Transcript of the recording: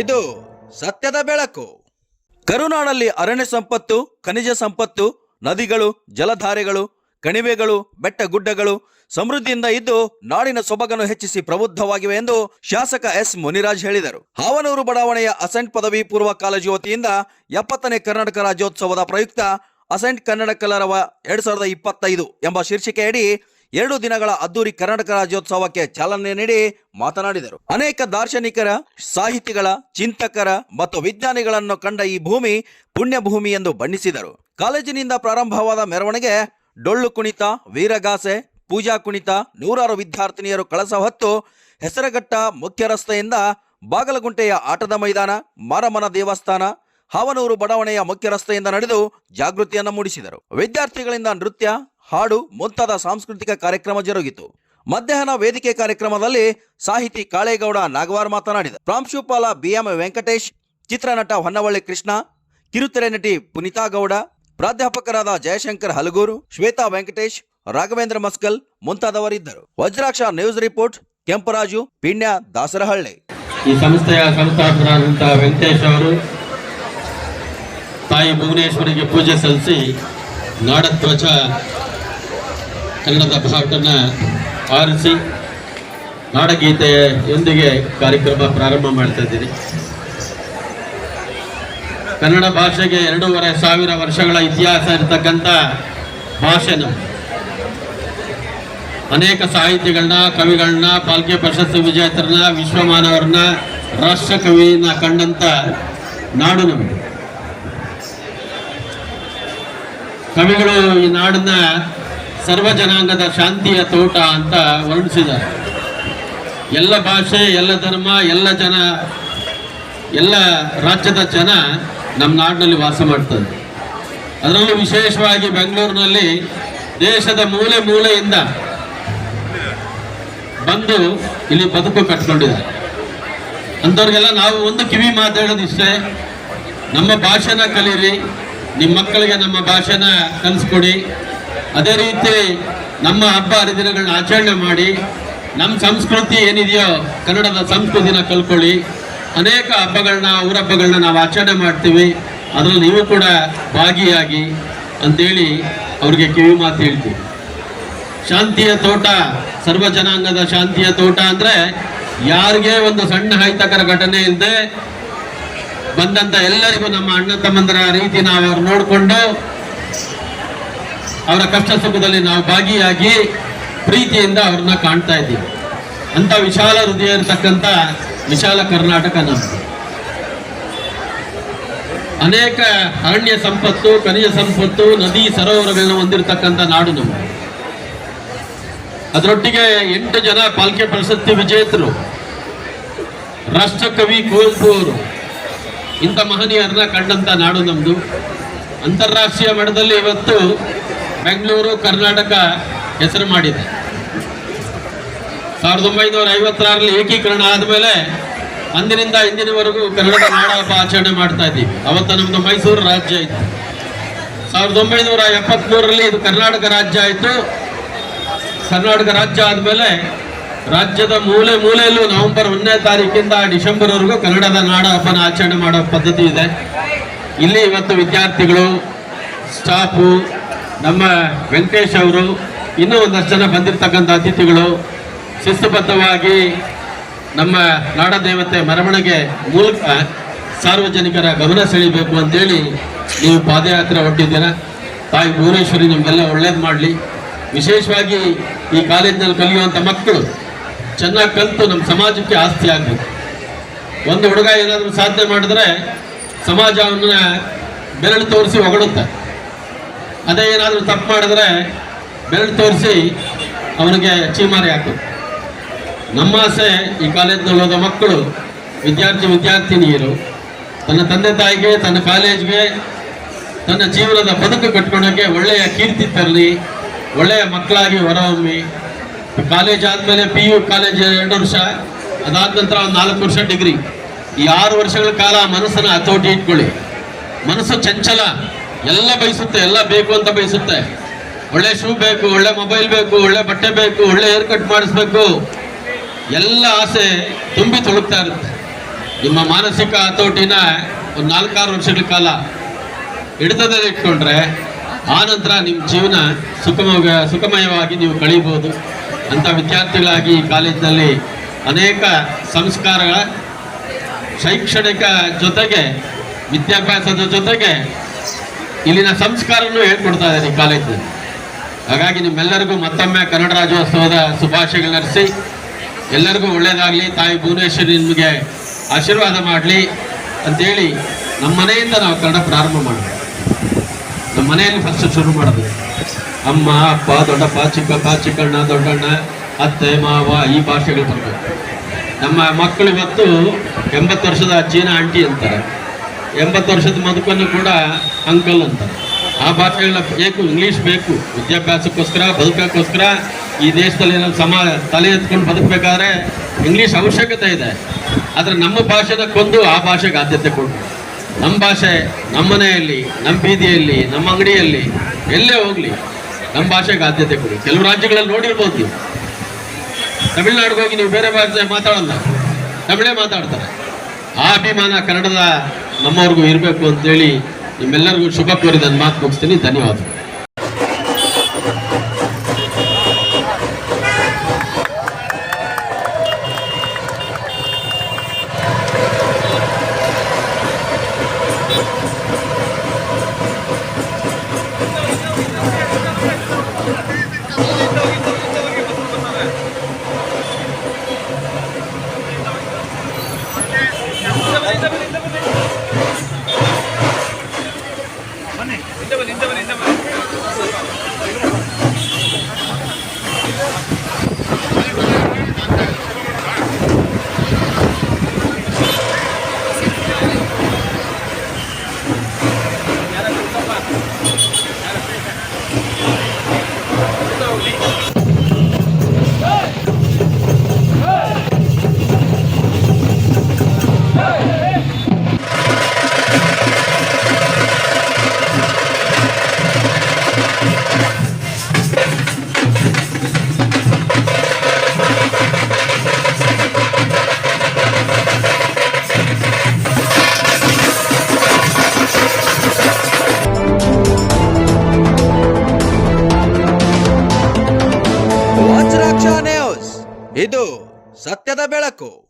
ಇದು ಸತ್ಯದ ಬೆಳಕು. ಕರುನಾಡಲ್ಲಿ ಅರಣ್ಯ ಸಂಪತ್ತು, ಖನಿಜ ಸಂಪತ್ತು, ನದಿಗಳು, ಜಲಧಾರೆಗಳು, ಕಣಿವೆಗಳು, ಬೆಟ್ಟ ಗುಡ್ಡಗಳು, ಸಮೃದ್ಧಿಯಿಂದ ಇದ್ದು ನಾಡಿನ ಸೊಬಗನ್ನು ಹೆಚ್ಚಿಸಿ ಪ್ರಬುದ್ಧವಾಗಿವೆ ಎಂದು ಶಾಸಕ ಎಸ್ ಮುನಿರಾಜ್ ಹೇಳಿದರು. ಹಾವನೂರು ಬಡಾವಣೆಯ ಅಸೆಂಟ್ ಪದವಿ ಪೂರ್ವ ಕಾಲೇಜು ವತಿಯಿಂದ ಎಪ್ಪತ್ತನೇ ಕರ್ನಾಟಕ ರಾಜ್ಯೋತ್ಸವದ ಪ್ರಯುಕ್ತ ಅಸೆಂಟ್ ಕನ್ನಡ ಕಲರವ ಎರಡ್ ಸಾವಿರದ ಇಪ್ಪತ್ತೈದು ಎಂಬ ಶೀರ್ಷಿಕೆಯಡಿ ಎರಡು ದಿನಗಳ ಅದ್ದೂರಿ ಕರ್ನಾಟಕ ರಾಜ್ಯೋತ್ಸವಕ್ಕೆ ಚಾಲನೆ ನೀಡಿ ಮಾತನಾಡಿದರು. ಅನೇಕ ದಾರ್ಶನಿಕರ, ಸಾಹಿತಿಗಳ, ಚಿಂತಕರ ಮತ್ತು ವಿಜ್ಞಾನಿಗಳನ್ನು ಕಂಡ ಈ ಭೂಮಿ ಪುಣ್ಯಭೂಮಿ ಎಂದು ಬಣ್ಣಿಸಿದರು. ಕಾಲೇಜಿನಿಂದ ಪ್ರಾರಂಭವಾದ ಮೆರವಣಿಗೆ ಡೊಳ್ಳು ಕುಣಿತ, ವೀರಗಾಸೆ, ಪೂಜಾ ಕುಣಿತ, ನೂರಾರು ವಿದ್ಯಾರ್ಥಿನಿಯರು ಕಳಸ ಹೊತ್ತು ಹೆಸರಘಟ್ಟ ಮುಖ್ಯ ರಸ್ತೆಯಿಂದ ಬಾಗಲಗುಂಟೆಯ ಆಟದ ಮೈದಾನ, ಮಾರಮ್ಮನ ದೇವಸ್ಥಾನ, ಹಾವನೂರು ಬಡಾವಣೆಯ ಮುಖ್ಯ ರಸ್ತೆಯಿಂದ ನಡೆದು ಜಾಗೃತಿಯನ್ನು ಮೂಡಿಸಿದರು. ವಿದ್ಯಾರ್ಥಿಗಳಿಂದ ನೃತ್ಯ ಹಾಡು ಮುಂತಾದ ಸಾಂಸ್ಕೃತಿಕ ಕಾರ್ಯಕ್ರಮ ಜರುಗಿತು. ಮಧ್ಯಾಹ್ನ ವೇದಿಕೆ ಕಾರ್ಯಕ್ರಮದಲ್ಲಿ ಸಾಹಿತಿ ಕಾಳೇಗೌಡ ನಾಗವಾರ್ ಮಾತನಾಡಿದ. ಪ್ರಾಂಶುಪಾಲ ಬಿಎಂ ವೆಂಕಟೇಶ್, ಚಿತ್ರನಟ ಹೊನ್ನವಳ್ಳಿ ಕೃಷ್ಣ, ಕಿರುತೆರೆ ನಟಿ ಪುನೀತಾ ಗೌಡ, ಪ್ರಾಧ್ಯಾಪಕರಾದ Jayashankar Halaguru, Shwetha Venkatesh, Raghavendra Maskal ಮುಂತಾದವರಿದ್ದರು. Vajraksha news report, Kemparaju, Peenya Dasarahalli. ಈ ಸಂಸ್ಥೆಯ ಸಂಸ್ಥಾಪಕರಾದಂತಹ ವೆಂಕಟೇಶ್ ಅವರು ತಾಯಿ ಭುವನೇಶ್ವರಿಗೆ ಪೂಜೆ ಸಲ್ಲಿಸಿ ನಾಡಧ್ವಜ ಕನ್ನಡದ ಬಾವುಟನ ಆರಿಸಿ ನಾಡಗೀತೆಯೊಂದಿಗೆ ಕಾರ್ಯಕ್ರಮ ಪ್ರಾರಂಭ ಮಾಡ್ತಾ ಇದ್ದೀನಿ. ಕನ್ನಡ ಭಾಷೆಗೆ ಎರಡೂವರೆ ಸಾವಿರ ವರ್ಷಗಳ ಇತಿಹಾಸ ಇರತಕ್ಕಂಥ ಭಾಷೆ ನಮ್ಮ ಅನೇಕ ಸಾಹಿತಿಗಳನ್ನ, ಕವಿಗಳನ್ನ, ಪಾಲ್ಕೆ ಪ್ರಶಸ್ತಿ ವಿಜೇತರನ್ನ, ವಿಶ್ವಮಾನವರನ್ನ ರಾಷ್ಟ್ರ ಕವಿನ ಕಂಡಂತ ನಾಡು ನಮಗೆ ಕವಿಗಳು ಈ ನಾಡನ್ನ ಸರ್ವ ಜನಾಂಗದ ಶಾಂತಿಯ ತೋಟ ಅಂತ ವರ್ಣಿಸಿದ್ದಾರೆ. ಎಲ್ಲ ಭಾಷೆ, ಎಲ್ಲ ಧರ್ಮ, ಎಲ್ಲ ಜನ, ಎಲ್ಲ ರಾಜ್ಯದ ಜನ ನಮ್ಮ ನಾಡಿನಲ್ಲಿ ವಾಸ ಮಾಡ್ತಾರೆ. ಅದರಲ್ಲೂ ವಿಶೇಷವಾಗಿ ಬೆಂಗಳೂರಿನಲ್ಲಿ ದೇಶದ ಮೂಲೆ ಮೂಲೆಯಿಂದ ಬಂದು ಇಲ್ಲಿ ಬದುಕು ಕಟ್ಕೊಂಡಿದ್ದಾರೆ. ಅಂಥವ್ರಿಗೆಲ್ಲ ನಾವು ಒಂದು ಕಿವಿ ಮಾತಾಡೋದು ಇಷ್ಟೇ ನಮ್ಮ ಭಾಷೆನ ಕಲೀರಿ, ನಿಮ್ಮ ಮಕ್ಕಳಿಗೆ ನಮ್ಮ ಭಾಷೆನ ಕಲಿಸ್ಕೊಡಿ. ಅದೇ ರೀತಿ ನಮ್ಮ ಹಬ್ಬ ಹರಿದಿನಗಳನ್ನ ಆಚರಣೆ ಮಾಡಿ ನಮ್ಮ ಸಂಸ್ಕೃತಿ ಏನಿದೆಯೋ ಕನ್ನಡದ ಸಂಸ್ಕೃತಿನ ಕಲ್ಕೊಳ್ಳಿ. ಅನೇಕ ಹಬ್ಬಗಳನ್ನ ಊರ ಹಬ್ಬಗಳನ್ನ ನಾವು ಆಚರಣೆ ಮಾಡ್ತೀವಿ. ಅದರಲ್ಲಿ ನೀವು ಕೂಡ ಭಾಗಿಯಾಗಿ ಅಂತೇಳಿ ಅವ್ರಿಗೆ ಕಿವಿ ಮಾತು ಹೇಳ್ತೀವಿ. ಶಾಂತಿಯ ತೋಟ, ಸರ್ವ ಜನಾಂಗದ ಶಾಂತಿಯ ತೋಟ ಅಂದರೆ ಯಾರಿಗೆ ಒಂದು ಸಣ್ಣ ಅಹಿತಕರ ಘಟನೆ ಇಲ್ಲದೆ ಬಂದಂಥ ಎಲ್ಲರಿಗೂ ನಮ್ಮ ಅಣ್ಣ ತಮ್ಮಂದರ ರೀತಿ ನಾವು ಅವ್ರು ನೋಡಿಕೊಂಡು ಅವರ ಕಷ್ಟ ಸುಖದಲ್ಲಿ ನಾವು ಭಾಗಿಯಾಗಿ ಪ್ರೀತಿಯಿಂದ ಅವ್ರನ್ನ ಕಾಣ್ತಾ ಇದ್ದೀವಿ. ಅಂತ ವಿಶಾಲ ಹೃದಯ ಇರತಕ್ಕಂಥ ವಿಶಾಲ ಕರ್ನಾಟಕ ನಮ್ಮದು ಅನೇಕ ಅರಣ್ಯ ಸಂಪತ್ತು, ಖನಿಜ ಸಂಪತ್ತು, ನದಿ ಸರೋವರಗಳನ್ನು ಹೊಂದಿರತಕ್ಕಂಥ ನಾಡು ನಮ್ಮದು ಅದರೊಟ್ಟಿಗೆ ಎಂಟು ಜನ ಪಾಲ್ಕೆ ಪ್ರಶಸ್ತಿ ವಿಜೇತರು. ರಾಷ್ಟ್ರಕವಿ ಕುವೆಂಪು ಅವರು. ಇಂಥ ಮಹನೀಯರನ್ನ ಕಂಡಂತ ನಾಡು ನಮ್ಮದು ಅಂತಾರಾಷ್ಟ್ರೀಯ ಮಟ್ಟದಲ್ಲಿ ಇವತ್ತು ಬೆಂಗಳೂರು, ಕರ್ನಾಟಕ ಹೆಸರು ಮಾಡಿದೆ. ಸಾವಿರದ ಒಂಬೈನೂರ ಐವತ್ತಾರರಲ್ಲಿ ಏಕೀಕರಣ ಆದಮೇಲೆ ಅಂದಿನಿಂದ ಇಂದಿನವರೆಗೂ ಕನ್ನಡ ನಾಡ ಹಬ್ಬ ಆಚರಣೆ ಮಾಡ್ತಾ ಇದ್ದೀವಿ. ಅವತ್ತು ನಮ್ಮದು ಮೈಸೂರು ರಾಜ್ಯ ಇತ್ತು. ಸಾವಿರದ ಒಂಬೈನೂರ ಎಪ್ಪತ್ತ್ಮೂರರಲ್ಲಿ ಇದು ಕರ್ನಾಟಕ ರಾಜ್ಯ ಆಯಿತು. ಕರ್ನಾಟಕ ರಾಜ್ಯ ಆದಮೇಲೆ ರಾಜ್ಯದ ಮೂಲೆ ಮೂಲೆಯಲ್ಲೂ ನವೆಂಬರ್ ಒಂದನೇ ತಾರೀಕಿಂದ ಡಿಸೆಂಬರ್ವರೆಗೂ ಕನ್ನಡದ ನಾಡ ಹಬ್ಬನ ಆಚರಣೆ ಮಾಡೋ ಪದ್ಧತಿ ಇದೆ. ಇಲ್ಲಿ ಇವತ್ತು ವಿದ್ಯಾರ್ಥಿಗಳು, ಸ್ಟಾಫು ನಮ್ಮ ವೆಂಕಟೇಶ್ ಅವರು ಇನ್ನೂ ಒಂದಷ್ಟು ಜನ ಬಂದಿರತಕ್ಕಂಥ ಅತಿಥಿಗಳು, ಶಿಸ್ತುಬದ್ಧವಾಗಿ ನಮ್ಮ ನಾಡದೇವತೆ ಮೆರವಣಿಗೆ ಮೂಲಕ ಸಾರ್ವಜನಿಕರ ಗಮನ ಸೆಳೀಬೇಕು ಅಂತೇಳಿ ನೀವು ಪಾದಯಾತ್ರೆ ಹೊಟ್ಟಿದ್ದೀರ ತಾಯಿ ಭುವನೇಶ್ವರಿ ನಿಮಗೆಲ್ಲ ಒಳ್ಳೇದು ಮಾಡಲಿ. ವಿಶೇಷವಾಗಿ ಈ ಕಾಲೇಜಿನಲ್ಲಿ ಕಲಿಯುವಂಥ ಮಕ್ಕಳು ಚೆನ್ನಾಗಿ ಕಲಿತು ನಮ್ಮ ಸಮಾಜಕ್ಕೆ ಆಸ್ತಿ ಆಗಬೇಕು. ಒಂದು ಹುಡುಗ ಏನಾದರೂ ಸಾಧನೆ ಮಾಡಿದ್ರೆ ಸಮಾಜವನ್ನು ಬೆರಳು ತೋರಿಸಿ ಹೊಗಳುತ್ತೆ. ಅದೇ ಏನಾದರೂ ತಪ್ಪು ಮಾಡಿದ್ರೆ ಬೆರಳು ತೋರಿಸಿ ಅವನಿಗೆ ಚೀಮಾರಿ ಹಾಕು. ನಮ್ಮ ಆಸೆ ಈ ಕಾಲೇಜಿನಲ್ಲಿ ಹೋದ ಮಕ್ಕಳು, ವಿದ್ಯಾರ್ಥಿ ವಿದ್ಯಾರ್ಥಿನಿಯರು, ತನ್ನ ತಂದೆ ತಾಯಿಗೆ, ತನ್ನ ಕಾಲೇಜ್ಗೆ, ತನ್ನ ಜೀವನದ ಬದುಕು ಕಟ್ಕೊಳಕ್ಕೆ ಒಳ್ಳೆಯ ಕೀರ್ತಿ ತರಲಿ, ಒಳ್ಳೆಯ ಮಕ್ಕಳಾಗಿ ಹೊರಹೊಮ್ಮಿ. ಕಾಲೇಜ್ ಆದಮೇಲೆ ಪಿ ಯು ಕಾಲೇಜ್ ಎರಡು ವರ್ಷ, ಅದಾದ ನಂತರ ಒಂದು ನಾಲ್ಕು ವರ್ಷ ಡಿಗ್ರಿ. ಈ ಆರು ವರ್ಷಗಳ ಕಾಲ ಮನಸ್ಸನ್ನು ಹತೋಟಿ ಇಟ್ಕೊಳ್ಳಿ. ಮನಸ್ಸು ಚಂಚಲ. ಎಲ್ಲ ಬಯಸುತ್ತೆ, ಎಲ್ಲ ಬೇಕು ಅಂತ ಬಯಸುತ್ತೆ. ಒಳ್ಳೆ ಶೂ ಬೇಕು, ಒಳ್ಳೆ ಮೊಬೈಲ್ ಬೇಕು, ಒಳ್ಳೆ ಬಟ್ಟೆ ಬೇಕು, ಒಳ್ಳೆ ಹೇರ್ ಕಟ್ ಮಾಡಿಸ್ಬೇಕು. ಎಲ್ಲ ಆಸೆ ತುಂಬಿ ತುಳುಕ್ತಾ ಇರುತ್ತೆ. ನಿಮ್ಮ ಮಾನಸಿಕ ಹತೋಟಿನ ಒಂದು ನಾಲ್ಕಾರು ವರ್ಷಗಳ ಕಾಲ ಹಿಡಿತದಲ್ಲಿ ಇಟ್ಕೊಂಡ್ರೆ, ಆ ನಂತರ ನಿಮ್ಮ ಜೀವನ ಸುಖಮ ಸುಖಮಯವಾಗಿ ನೀವು ಕಳೀಬೋದು. ಅಂತ ವಿದ್ಯಾರ್ಥಿಗಳಾಗಿ ಈ ಕಾಲೇಜಿನಲ್ಲಿ ಅನೇಕ ಸಂಸ್ಕಾರಗಳ ಶೈಕ್ಷಣಿಕ ಜೊತೆಗೆ, ವಿದ್ಯಾಭ್ಯಾಸದ ಜೊತೆಗೆ ಇಲ್ಲಿನ ಸಂಸ್ಕಾರನೂ ಹೇಳ್ಕೊಡ್ತಾ ಇದ್ದಾರೆ ಈ ಕಾಲೇಜಿನಲ್ಲಿ ಹಾಗಾಗಿ ನಿಮ್ಮೆಲ್ಲರಿಗೂ ಮತ್ತೊಮ್ಮೆ ಕನ್ನಡ ರಾಜ್ಯೋತ್ಸವದ ಶುಭಾಶಯಗಳು ನಡೆಸಿ. ಎಲ್ಲರಿಗೂ ಒಳ್ಳೆಯದಾಗಲಿ ತಾಯಿ ಭುವನೇಶ್ವರಿ ನಿಮಗೆ ಆಶೀರ್ವಾದ ಮಾಡಲಿ ಅಂತೇಳಿ ನಮ್ಮ ಮನೆಯಿಂದ ನಾವು ಕನ್ನಡ ಪ್ರಾರಂಭ ಮಾಡಬೇಕು ನಮ್ಮ ಮನೆಯಲ್ಲಿ ಫಸ್ಟ್ ಶುರು ಮಾಡೋದು. ಅಮ್ಮ, ಅಪ್ಪ, ದೊಡ್ಡಪ್ಪ, ಚಿಕ್ಕಪ್ಪ, ಚಿಕ್ಕಣ್ಣ, ದೊಡ್ಡಣ್ಣ, ಅತ್ತೆ, ಮಾವ ಈ ಭಾಷೆಗಳು ಬರಬೇಕು. ನಮ್ಮ ಮಕ್ಕಳು ಇವತ್ತು ಎಂಬತ್ತು ವರ್ಷದ ಅಜ್ಜಿನ ಆಂಟಿ ಅಂತಾರೆ. ಎಂಬತ್ತು ವರ್ಷದ ಮದುಕನ್ನು ಕೂಡ ಅಂಕಲ್ ಅಂತ. ಆ ಭಾಷೆಗಳನ್ನ ಬೇಕು ಇಂಗ್ಲೀಷ್ ಬೇಕು. ವಿದ್ಯಾಭ್ಯಾಸಕ್ಕೋಸ್ಕರ, ಬದುಕೋಕ್ಕೋಸ್ಕರ ಈ ದೇಶದಲ್ಲಿ ನಾವು ಸಮ, ತಲೆ ಎತ್ಕೊಂಡು ಬದುಕಬೇಕಾದ್ರೆ ಇಂಗ್ಲೀಷ್ ಅವಶ್ಯಕತೆ ಇದೆ. ಆದರೆ ನಮ್ಮ ಭಾಷೆನ ಕೊಂದು ಆ ಭಾಷೆಗೆ ಆದ್ಯತೆ ಕೊಡು ನಮ್ಮ ಭಾಷೆ ನಮ್ಮ ಮನೆಯಲ್ಲಿ, ನಮ್ಮ ಬೀದಿಯಲ್ಲಿ, ನಮ್ಮ ಅಂಗಡಿಯಲ್ಲಿ ಎಲ್ಲೇ ಹೋಗಲಿ ನಮ್ಮ ಭಾಷೆಗೆ ಆದ್ಯತೆ ಕೊಡಿ ಕೆಲವು ರಾಜ್ಯಗಳಲ್ಲಿ ನೋಡಿರ್ಬೋದು ತಮಿಳ್ನಾಡಿಗೆ ಹೋಗಿ ನೀವು ಬೇರೆ ಭಾಷೆ ಮಾತಾಡಲ್ಲ. ತಮಿಳೇ ಮಾತಾಡ್ತಾರೆ. ಆ ಅಭಿಮಾನ ಕನ್ನಡದ ನಮ್ಮವ್ರಿಗೂ ಇರಬೇಕು ಅಂತೇಳಿ ನಿಮ್ಮೆಲ್ಲರಿಗೂ ಶುಭ ಕೋರಿ ನನ್ನ ಮಾತು ಮುಗಿಸ್ತೀನಿ. ಧನ್ಯವಾದ ವಜ್ರಾಕ್ಷ Taco